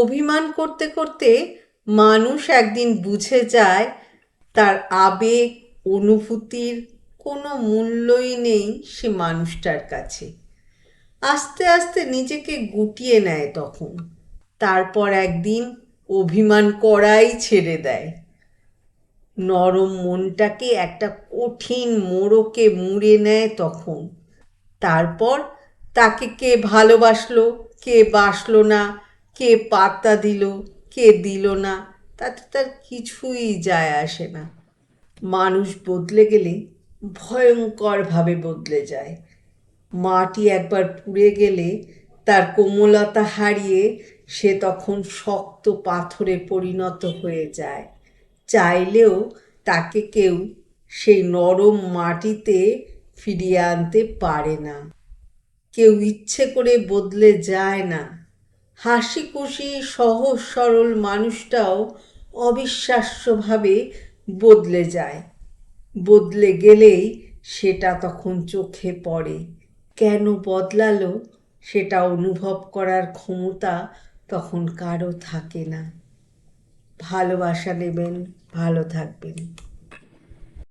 অভিমান করতে করতে মানুষ একদিন বুঝে যায়, তার আবেগ, অনুভূতির কোনো মূল্যই নেই সে মানুষটার কাছে। আস্তে আস্তে নিজেকে গুটিয়ে নেয় তখন। তারপর একদিন অভিমান করাই ছেড়ে দেয়। নরম মনটাকে একটা কঠিন মোড়কে মুড়ে নেয় তখন। তারপর তাকে কে ভালোবাসলো, কে বাসলো না কে পাত্তা দিল, কে দিল না, তাতে তার কিছুই যায় আসে না। মানুষ বদলে গেলে ভয়ঙ্করভাবে বদলে যায়। মাটি একবার পুড়ে গেলে তার কোমলতা হারিয়ে সে তখন শক্ত পাথরে পরিণত হয়ে যায়। চাইলেও তাকে কেউ সেই নরম মাটিতে ফিরিয়ে আনতে পারে না। কেউ ইচ্ছে করে বদলে যায় না। হাসি খুশি সহজ সরল মানুষটাও অবিশ্বাস্যভাবে বদলে যায়। বদলে গেলেই সেটা তখন চোখে পড়ে। কেন বদলালো সেটা অনুভব করার ক্ষমতা তখন কারও থাকে না। ভালোবাসা নেবেন, ভালো থাকবেন।